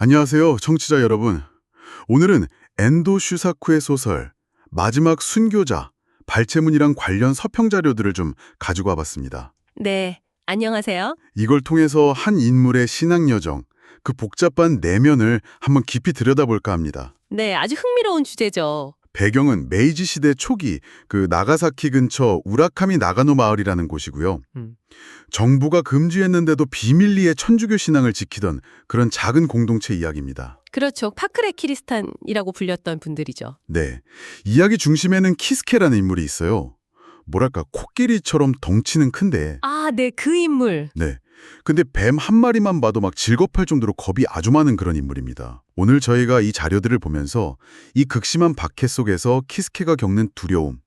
안녕하세요, 청취자 여러분. 오늘은 엔도 슈사쿠의 소설 마지막 순교자 발췌문이랑 관련 서평 자료들을 좀 가지고 와봤습니다. 네, 안녕하세요. 이걸 통해서 한 인물의 신앙 여정, 그 복잡한 내면을 한번 깊이 들여다볼까 합니다. 네, 아주 흥미로운 주제죠. 배경은 메이지 시대 초기 그 나가사키 근처 우라카미 나가노 마을이라는 곳이고요. 음. 정부가 금지했는데도 비밀리에 천주교 신앙을 지키던 그런 작은 공동체 이야기입니다. 그렇죠. 파크레 키리스탄이라고 불렸던 분들이죠. 네. 이야기 중심에는 키스케라는 인물이 있어요. 뭐랄까 코끼리처럼 덩치는 큰데 아, 네, 그 인물. 네. 근데 뱀 한 마리만 봐도 막 질겁할 정도로 겁이 아주 많은 그런 인물입니다. 오늘 저희가 이 자료들을 보면서 이 극심한 박해 속에서 키스케가 겪는 두려움,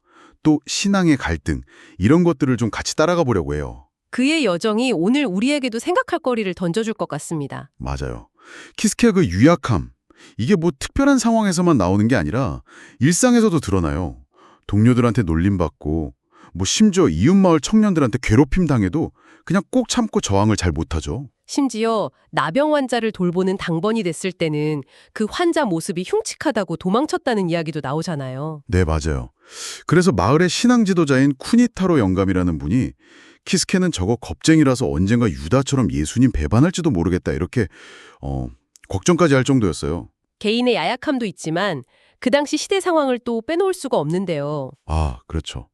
또 신앙의 갈등 이런 것들을 좀 같이 따라가 보려고 해요. 그의 여정이 오늘 우리에게도 생각할 거리를 던져줄 것 같습니다. 맞아요. 키스케의 그 유약함 이게 뭐 특별한 상황에서만 나오는 게 아니라 일상에서도 드러나요. 동료들한테 놀림받고 뭐 심지어 이웃마을 청년들한테 괴롭힘 당해도 그냥 꼭 참고 저항을 잘 못하죠. 심지어 나병 환자를 돌보는 당번이 됐을 때는 그 환자 모습이 흉측하다고 도망쳤다는 이야기도 나오잖아요. 네, 맞아요. 그래서 마을의 신앙 지도자인 쿠니타로 영감이라는 분이 키스케는 저거 겁쟁이라서 언젠가 유다처럼 예수님 배반할지도 모르겠다 이렇게 어, 걱정까지 할 정도였어요. 개인의 야약함도 있지만 그 당시 시대 상황을 또 빼놓을 수가 없는데요. 아, 그렇죠.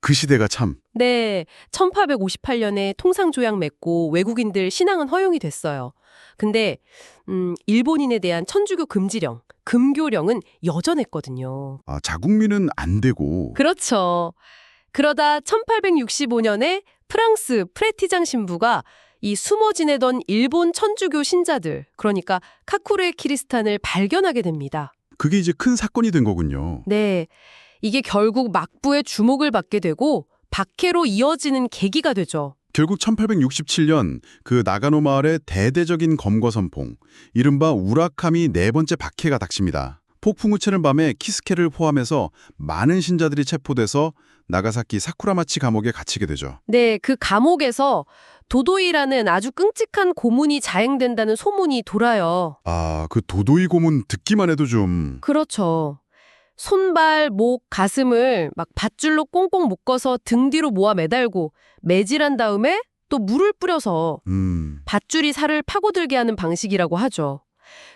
그 시대가 참 네, 1858년에 통상조약 맺고 외국인들 신앙은 허용이 됐어요. 근데 음, 일본인에 대한 천주교 금지령, 금교령은 여전했거든요. 아, 자국민은 안 되고 그렇죠. 그러다 1865년에 프랑스 프레티장 신부가 이 숨어 지내던 일본 천주교 신자들, 그러니까 카쿠레 키리스탄을 발견하게 됩니다. 그게 이제 큰 사건이 된 거군요. 네. 이게 결국 막부의 주목을 받게 되고 박해로 이어지는 계기가 되죠. 결국 1867년 그 나가노 마을의 대대적인 검거 선봉, 이른바 우라카미 네 번째 박해가 닥칩니다. 폭풍우 치는 밤에 키스케를 포함해서 많은 신자들이 체포돼서 나가사키 사쿠라마치 감옥에 갇히게 되죠. 네, 그 감옥에서 도도이라는 아주 끔찍한 고문이 자행된다는 소문이 돌아요. 아, 그 도도이 고문 듣기만 해도 좀... 그렇죠. 손발, 목, 가슴을 막 밧줄로 꽁꽁 묶어서 등 뒤로 모아 매달고 매질한 다음에 또 물을 뿌려서 음... 밧줄이 살을 파고들게 하는 방식이라고 하죠.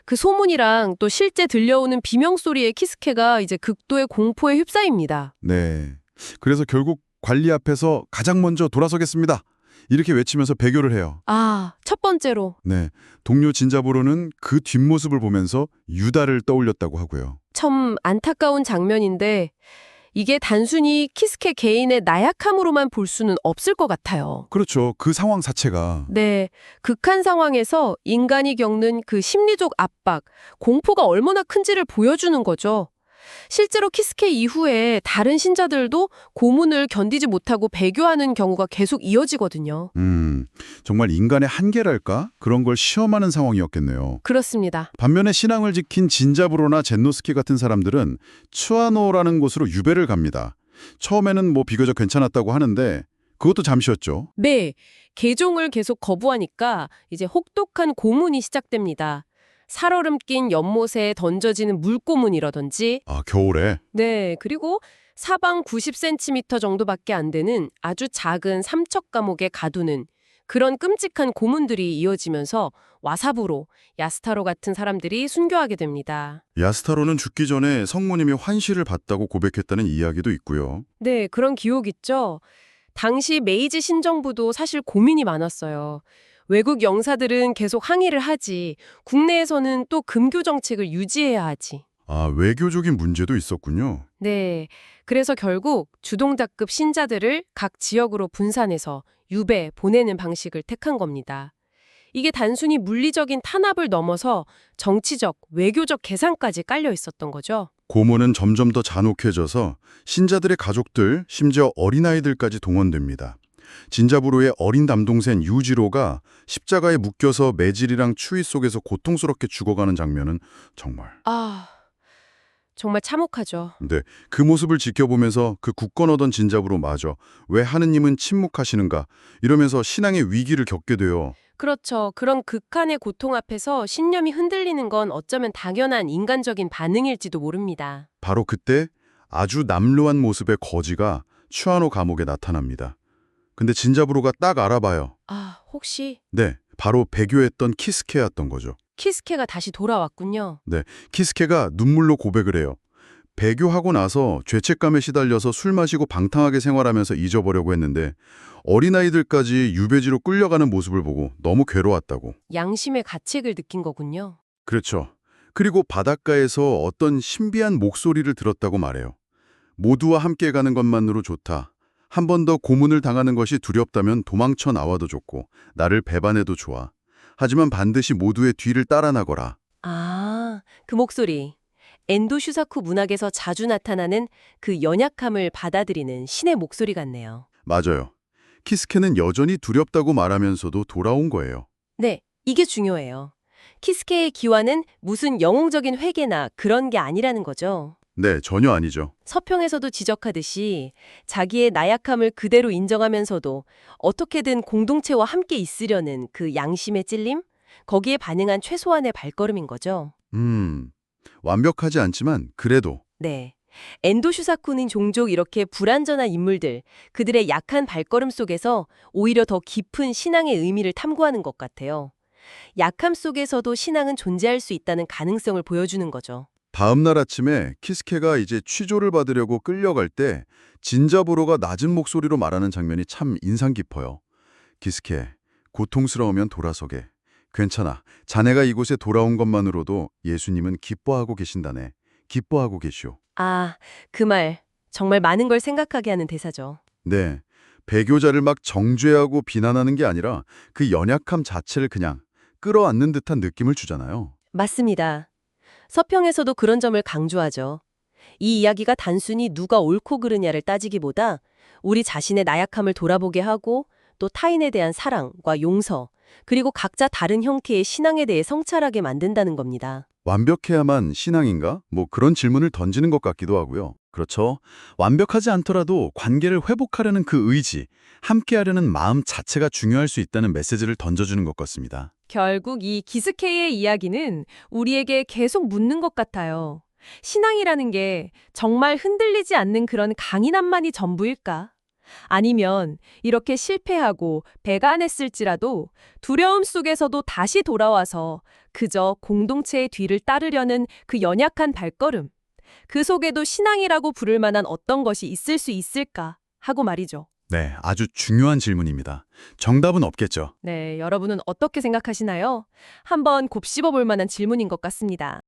그 소문이랑 또 실제 들려오는 비명 소리의 키스케가 이제 극도의 공포에 휩싸입니다. 네. 그래서 결국 관리 앞에서 가장 먼저 돌아서겠습니다. 이렇게 외치면서 배교를 해요. 아, 첫 번째로 네. 동료 진자보로는 그 뒷모습을 보면서 유다를 떠올렸다고 하고요. 참 안타까운 장면인데 이게 단순히 키스케 개인의 나약함으로만 볼 수는 없을 것 같아요. 그렇죠. 그 상황 자체가 네, 극한 상황에서 인간이 겪는 그 심리적 압박, 공포가 얼마나 큰지를 보여주는 거죠. 실제로 키스케 이후에 다른 신자들도 고문을 견디지 못하고 배교하는 경우가 계속 이어지거든요. 음, 정말 인간의 한계랄까? 그런 걸 시험하는 상황이었겠네요. 그렇습니다. 반면에 신앙을 지킨 진자브로나 젠노스키 같은 사람들은 츠아노라는 곳으로 유배를 갑니다. 처음에는 뭐 비교적 괜찮았다고 하는데 그것도 잠시였죠. 네, 개종을 계속 거부하니까 이제 혹독한 고문이 시작됩니다. 살얼음 낀 연못에 던져지는 물고문이라든지 아, 겨울에? 네, 그리고 사방 90cm 정도밖에 안 되는 아주 작은 삼척 감옥에 가두는 그런 끔찍한 고문들이 이어지면서 와사부로, 야스타로 같은 사람들이 순교하게 됩니다. 야스타로는 죽기 전에 성모님이 환시를 받다고 고백했다는 이야기도 있고요. 네, 그런 기억 있죠? 당시 메이지 신정부도 사실 고민이 많았어요. 외국 영사들은 계속 항의를 하지, 국내에서는 또 금교 정책을 유지해야 하지. 아, 외교적인 문제도 있었군요. 네. 그래서 결국 주동자급 신자들을 각 지역으로 분산해서 유배, 보내는 방식을 택한 겁니다. 이게 단순히 물리적인 탄압을 넘어서 정치적, 외교적 계산까지 깔려 있었던 거죠. 고문은 점점 더 잔혹해져서 신자들의 가족들, 심지어 어린아이들까지 동원됩니다. 진자부로의 어린 남동생 유지로가 십자가에 묶여서 매질이랑 추위 속에서 고통스럽게 죽어가는 장면은 정말 아, 정말 참혹하죠. 근데 그 모습을 지켜보면서 그 굳건하던 진자부로 마저 왜 하느님은 침묵하시는가 이러면서 신앙의 위기를 겪게 돼요. 그렇죠. 그런 극한의 고통 앞에서 신념이 흔들리는 건 어쩌면 당연한 인간적인 반응일지도 모릅니다. 바로 그때 아주 남루한 모습의 거지가 추아노 감옥에 나타납니다. 근데 진자부로가 딱 알아봐요. 아, 혹시 네, 바로 배교했던 키스케였던 거죠. 키스케가 다시 돌아왔군요. 키스케가 눈물로 고백을 해요. 배교하고 나서 죄책감에 시달려서 술 마시고 방탕하게 생활하면서 잊어보려고 했는데 어린아이들까지 유배지로 끌려가는 모습을 보고 너무 괴로웠다고. 양심의 가책을 느낀 거군요. 그렇죠. 그리고 바닷가에서 어떤 신비한 목소리를 들었다고 말해요. 모두와 함께 가는 것만으로 좋다. 한 번 더 고문을 당하는 것이 두렵다면 도망쳐 나와도 좋고 나를 배반해도 좋아. 하지만 반드시 모두의 뒤를 따라 나거라. 아, 그 목소리. 엔도 슈사쿠 문학에서 자주 나타나는 그 연약함을 받아들이는 신의 목소리 같네요. 맞아요. 키스케는 여전히 두렵다고 말하면서도 돌아온 거예요. 네, 이게 중요해요. 키스케의 기와는 무슨 영웅적인 회개나 그런 게 아니라는 거죠. 네, 전혀 아니죠. 서평에서도 지적하듯이 자기의 나약함을 그대로 인정하면서도 어떻게든 공동체와 함께 있으려는 그 양심의 찔림? 거기에 반응한 최소한의 발걸음인 거죠. 음, 완벽하지 않지만 그래도 네. 엔도 슈사쿠는 종종 이렇게 불완전한 인물들, 그들의 약한 발걸음 속에서 오히려 더 깊은 신앙의 의미를 탐구하는 것 같아요. 약함 속에서도 신앙은 존재할 수 있다는 가능성을 보여주는 거죠. 다음 날 아침에 키스케가 이제 취조를 받으려고 끌려갈 때 진자보로가 낮은 목소리로 말하는 장면이 참 인상 깊어요. 키스케, 고통스러우면 돌아서게. 괜찮아. 자네가 이곳에 돌아온 것만으로도 예수님은 기뻐하고 계신다네. 기뻐하고 계시오. 아, 그 말 정말 많은 걸 생각하게 하는 대사죠. 네. 배교자를 막 정죄하고 비난하는 게 아니라 그 연약함 자체를 그냥 끌어안는 듯한 느낌을 주잖아요. 맞습니다. 서평에서도 그런 점을 강조하죠. 이 이야기가 단순히 누가 옳고 그르냐를 따지기보다 우리 자신의 나약함을 돌아보게 하고 또 타인에 대한 사랑과 용서, 그리고 각자 다른 형태의 신앙에 대해 성찰하게 만든다는 겁니다. 완벽해야만 신앙인가? 뭐 그런 질문을 던지는 것 같기도 하고요. 그렇죠. 완벽하지 않더라도 관계를 회복하려는 그 의지, 함께하려는 마음 자체가 중요할 수 있다는 메시지를 던져주는 것 같습니다. 결국 이 기스케이의 이야기는 우리에게 계속 묻는 것 같아요. 신앙이라는 게 정말 흔들리지 않는 그런 강인함만이 전부일까? 아니면 이렇게 실패하고 배가 안 했을지라도 두려움 속에서도 다시 돌아와서 그저 공동체의 뒤를 따르려는 그 연약한 발걸음, 그 속에도 신앙이라고 부를 만한 어떤 것이 있을 수 있을까 하고 말이죠. 네, 아주 중요한 질문입니다. 정답은 없겠죠. 네, 여러분은 어떻게 생각하시나요? 한번 곱씹어 볼 만한 질문인 것 같습니다.